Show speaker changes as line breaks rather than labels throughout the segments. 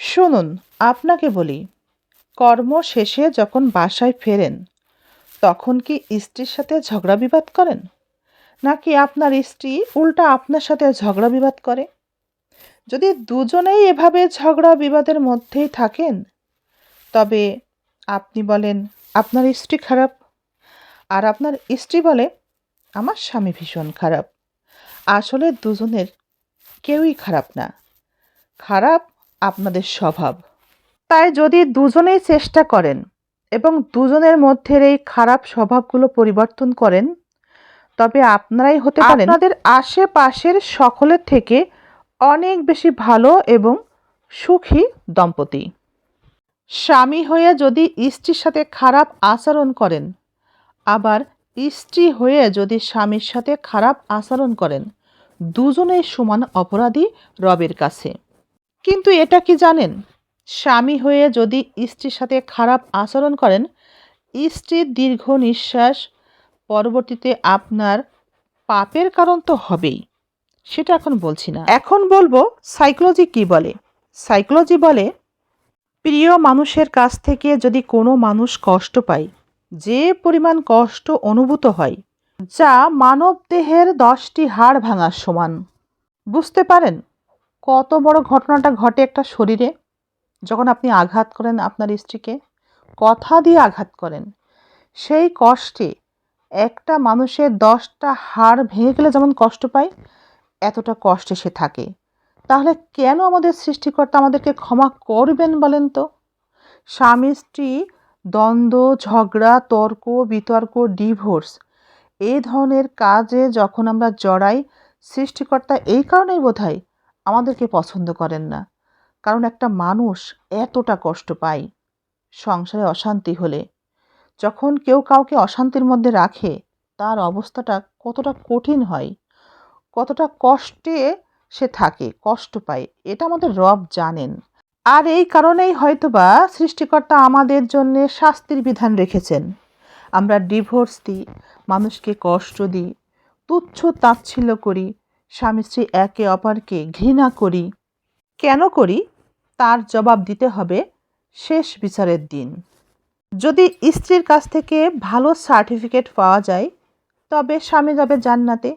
শুনুন, আপনাকে বলি, কর্ম শেষে যখন বাসায় ফেরেন, তখন কি স্ত্রীর সাথে ঝগড়া বিবাদ করেন? নাকি আপনার স্ত্রী উল্টা আপনার সাথে ঝগড়া বিবাদ করে? যদি দুজনেই এভাবে ঝগড়া বিবাদের মধ্যেই থাকেন, তবে আপনি বলেন, আপনার স্ত্রী খারাপ। আর আপনার স্ত্রী বলে, আমার স্বামী ভীষণ খারাপ। আসলে দুজনের কেউই খারাপ না। খারাপ আপনাদের স্বভাব। তাই যদি দুজনেই চেষ্টা করেন এবং দুজনের মধ্যের এই খারাপ স্বভাবগুলো পরিবর্তন করেন, তবে আপনারাই হতে পারেন আপনাদের আশেপাশের সকলের থেকে অনেক বেশি ভালো এবং সুখী দম্পতি। স্বামী হয়ে যদি স্ত্রীর সাথে খারাপ আচরণ করেন, আবার স্ত্রী হয়ে যদি স্বামীর সাথে খারাপ আচরণ করেন, দুজনেই সমান অপরাধী রবের কাছে। কিন্তু এটা কি জানেন? স্বামী হয়ে যদি স্ত্রীর সাথে খারাপ আচরণ করেন, স্ত্রীর দীর্ঘ নিঃশ্বাস পরবর্তীতে আপনার পাপের কারণ তো হবেই। সেটা এখন বলছি না। এখন বলব সাইকোলজি কি বলে? সাইকোলজি বলে, প্রিয় মানুষের কাছ থেকে যদি কোনো মানুষ কষ্ট পায়, যে পরিমাণ কষ্ট অনুভূত হয়, যা মানব দেহের দশটি হাড় ভাঙার সমান। বুঝতে পারেন? কত বড় ঘটনাটা ঘটে একটা শরীরে? যখন আপনি আঘাত করেন আপনার স্ত্রীকে, কথা দিয়ে আঘাত করেন। সেই কষ্টে একটা মানুষের দশটা হাড় ভেঙে গেলে যেমন কষ্ট পায়, এতটা কষ্টে সে থাকে। তাহলে কেন আমাদের সৃষ্টিকর্তা আমাদেরকে ক্ষমা করবেন বলেন তো? স্বামী, স্ত্রী, দ্বন্দ্ব, ঝগড়া, তর্ক, বিতর্ক, ডিভোর্স এই ধরনের কাজে যখন আমরা জড়াই, সৃষ্টিকর্তা এই কারণেই বোধ হয় আমাদেরকে পছন্দ করেন না। কারণ একটা মানুষ এতটা কষ্ট পায় সংসারে অশান্তি হলে। যখন কেউ কাউকে অশান্তির মধ্যে রাখে, তার অবস্থাটা কতটা কঠিন হয়, কতটা কষ্টে সে থাকে, কষ্ট পায়, এটা আমাদের রব জানেন। আর এই কারণেই হয়তোবা সৃষ্টিকর্তা আমাদের জন্য শাস্তির বিধান রেখেছেন। আমরা ডিভোর্স দিই, মানুষকে কষ্ট দিই, তুচ্ছ তাচ্ছিল্য করি স্বামী স্ত্রী একে অপরকে ঘৃণা করি। কেন করি? তার জবাব দিতে হবে শেষ বিচারের দিন। যদি স্ত্রীর কাছ থেকে ভালো সার্টিফিকেট পাওয়া যায়, তবে স্বামী যাবে জান্নাতে।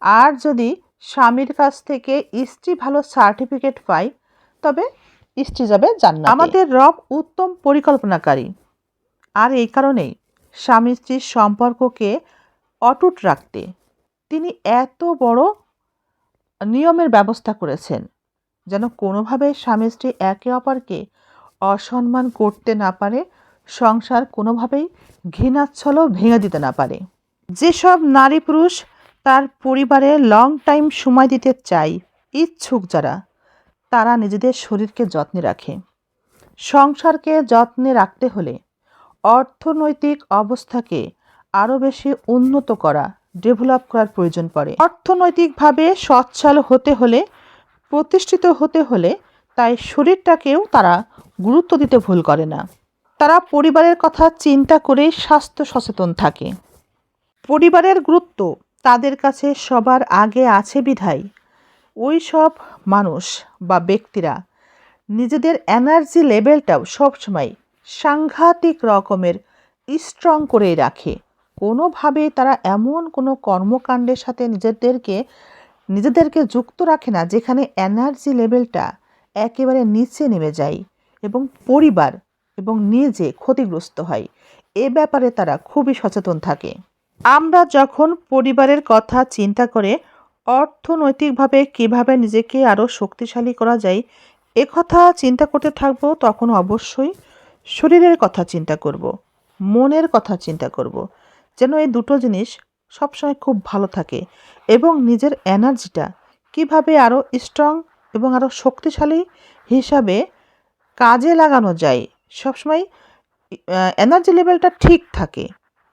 আর যদি স্বামীর কাছ থেকে স্ত্রী ভালো সার্টিফিকেট পায়, তবে স্ত্রী যাবে জান্নাতে। আমাদের রব উত্তম পরিকল্পনাকারী। আর এই কারণেই স্বামী স্ত্রীর সম্পর্ককে অটুট রাখতে তিনি এত বড় নিয়মের ব্যবস্থা করেছেন, যেন কোনোভাবে স্বামী স্ত্রী একে অপরকে অসম্মান করতে না পারে, সংসার কোনোভাবেই ঘৃণাচ্ছলও ভেঙে দিতে না পারে। যেসব নারী পুরুষ তার পরিবারে লং টাইম সময় দিতে চায়, ইচ্ছুক যারা, তারা নিজেদের শরীরকে যত্নে রাখে। সংসারকে যত্নে রাখতে হলে অর্থনৈতিক অবস্থাকে আরও বেশি উন্নত করা ডেভেলপ করার প্রয়োজন পড়ে। অর্থনৈতিকভাবে সচ্ছল হতে হলে, প্রতিষ্ঠিত হতে হলে তাই শরীরটাকেও তারা গুরুত্ব দিতে ভুল করে না। তারা পরিবারের কথা চিন্তা করেই স্বাস্থ্য সচেতন থাকে। পরিবারের গুরুত্ব তাদের কাছে সবার আগে আছে বিধায়। ওই সব মানুষ বা ব্যক্তিরা নিজেদের এনার্জি লেভেলটাও সবসময় সাংঘাতিক রকমের স্ট্রং করেই রাখে। কোনোভাবে তারা এমন কোনো কর্মকাণ্ডের সাথে নিজেদেরকে নিজেদেরকে যুক্ত রাখে না যেখানে এনার্জি লেভেলটা একেবারে নিচে নেমে যায় এবং পরিবার এবং নিজে ক্ষতিগ্রস্ত হয় এ ব্যাপারে তারা খুবই সচেতন থাকে আমরা যখন পরিবারের কথা চিন্তা করে অর্থনৈতিকভাবে কীভাবে নিজেকে আরও শক্তিশালী করা যায়, এ কথা চিন্তা করতে থাকব তখন অবশ্যই শরীরের কথা চিন্তা করব। মনের কথা চিন্তা করব। যেন এই দুটো জিনিস সবসময় খুব ভালো থাকে এবং নিজের এনার্জিটা কীভাবে আরও স্ট্রং এবং আরও শক্তিশালী হিসাবে কাজে লাগানো যায়, সবসময় এনার্জি লেভেলটা ঠিক থাকে,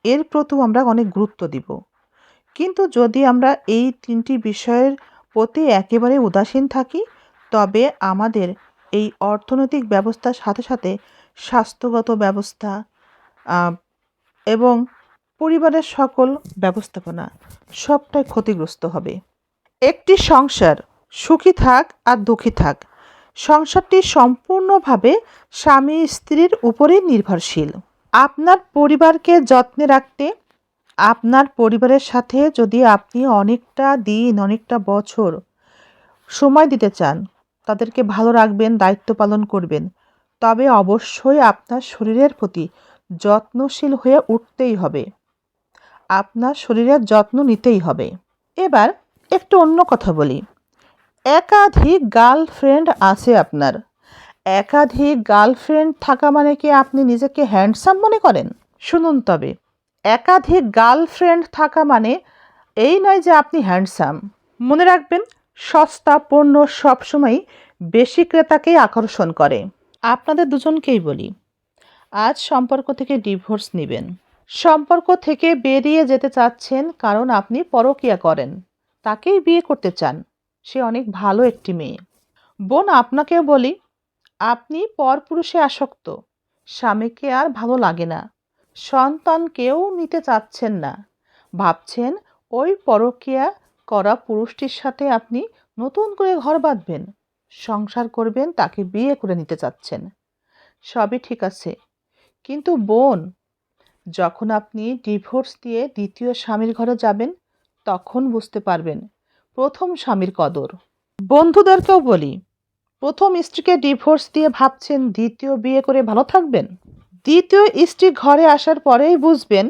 এর প্রতিও আমরা অনেক গুরুত্ব দিব। কিন্তু যদি আমরা এই তিনটি বিষয়ের প্রতি একেবারে উদাসীন থাকি, তবে আমাদের এই অর্থনৈতিক ব্যবস্থার সাথে সাথে স্বাস্থ্যগত ব্যবস্থা এবং পরিবারের সকল ব্যবস্থাপনা সবটাই ক্ষতিগ্রস্ত হবে। একটি সংসার সুখী থাক আর দুঃখী থাক। সংসারটি সম্পূর্ণভাবে স্বামী স্ত্রীর উপরেই নির্ভরশীল। আপনার পরিবারকে যত্নে রাখতে, আপনার পরিবারের সাথে যদি আপনি অনেকটা দিন, অনেকটা বছর সময় দিতে চান, তাদেরকে ভালো রাখবেন, দায়িত্ব পালন করবেন, তবে অবশ্যই আপনার শরীরের প্রতি যত্নশীল হয়ে উঠতেই হবে। আপনার শরীরের যত্ন নিতেই হবে। এবার একটু অন্য কথা বলি। একাধিক গার্লফ্রেন্ড আছে আপনার। একাধিক গার্লফ্রেন্ড থাকা মানে কি আপনি নিজেকে হ্যান্ডসাম মনে করেন? শুনুন তবে, একাধিক গার্লফ্রেন্ড থাকা মানে এই নয় যে আপনি হ্যান্ডসাম। মনে রাখবেন, সস্তা পণ্য সবসময় বেশি ক্রেতাকেই আকর্ষণ করে। আপনাদের দুজনকেই বলি, আজ সম্পর্ক থেকে ডিভোর্স নেবেন। সম্পর্ক থেকে বেরিয়ে যেতে চাচ্ছেন কারণ আপনি পরকীয়া করেন। তাকেই বিয়ে করতে চান। সে অনেক ভালো একটি মেয়ে। বোন, আপনাকেও বলি, আপনি পরপুরুষে আসক্ত। স্বামীকে আর ভালো লাগে না। সন্তানকেও নিতে চাচ্ছেন না। ভাবছেন ওই পরকীয়া করা পুরুষটির সাথে আপনি নতুন করে ঘর বাঁধবেন। সংসার করবেন, তাকে বিয়ে করে নিতে চাচ্ছেন। সবই ঠিক আছে। কিন্তু বোন যখন আপনি ডিভোর্স দিয়ে দ্বিতীয় স্বামীর ঘরে যাবেন, তখন বুঝতে পারবেন প্রথম স্বামীর কদর। বন্ধুদেরকেও বলি, প্রথম স্ত্রীকে ডিভোর্স দিয়ে ভাবছেন দ্বিতীয় বিয়ে করে ভালো থাকবেন? দ্বিতীয় স্ত্রী ঘরে আসার পরেই বুঝবেন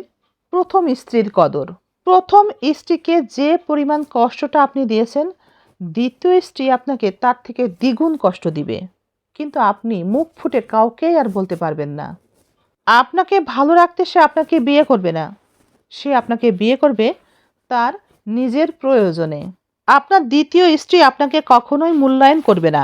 প্রথম স্ত্রীর কদর। প্রথম স্ত্রীকে যে পরিমাণ কষ্টটা আপনি দিয়েছেন, দ্বিতীয় স্ত্রী আপনাকে তার থেকে দ্বিগুণ কষ্ট দিবে। কিন্তু আপনি মুখ ফুটে কাউকেই আর বলতে পারবেন না। আপনাকে ভালো রাখতে সে আপনাকে বিয়ে করবে না। সে আপনাকে বিয়ে করবে তার নিজের প্রয়োজনে। আপনার দ্বিতীয় স্ত্রী আপনাকে কখনোই মূল্যায়ন করবে না।